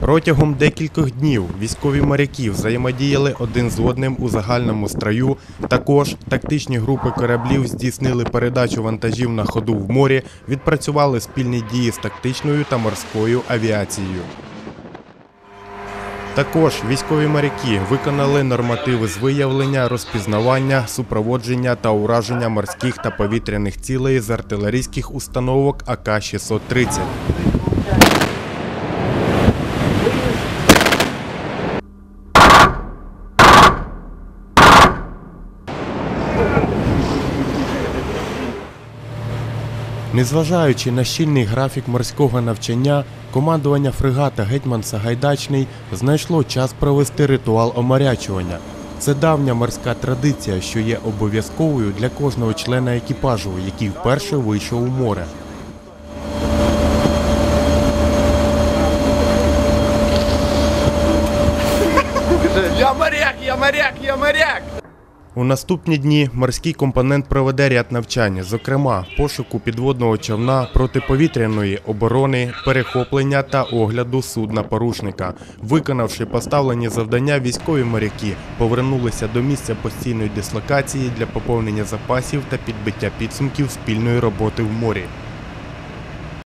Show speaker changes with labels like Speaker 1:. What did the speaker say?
Speaker 1: Протягом декількох днів військові моряки взаємодіяли один з одним у загальному строю. Також тактичні групи кораблів здійснили передачу вантажів на ходу в морі, відпрацювали спільні дії з тактичною та морською авіацією. Також військові моряки виконали нормативи з виявлення, розпізнавання, супроводження та ураження морських та повітряних цілей з артилерійських установок АК-630. Незважаючи на щільний графік морського навчання, командування фрегата Гетьман Сагайдачний знайшло час провести ритуал оморячування. Це давня морська традиція, що є обов'язковою для кожного члена екіпажу, який вперше вийшов у море.
Speaker 2: Я моряк, я моряк, я моряк!
Speaker 1: У наступні дні морський компонент проведе ряд навчань, зокрема пошуку підводного човна, протиповітряної оборони, перехоплення та огляду судна порушника. Виконавши поставлені завдання, військові моряки повернулися до місця постійної дислокації для поповнення запасів та підбиття підсумків спільної роботи в морі.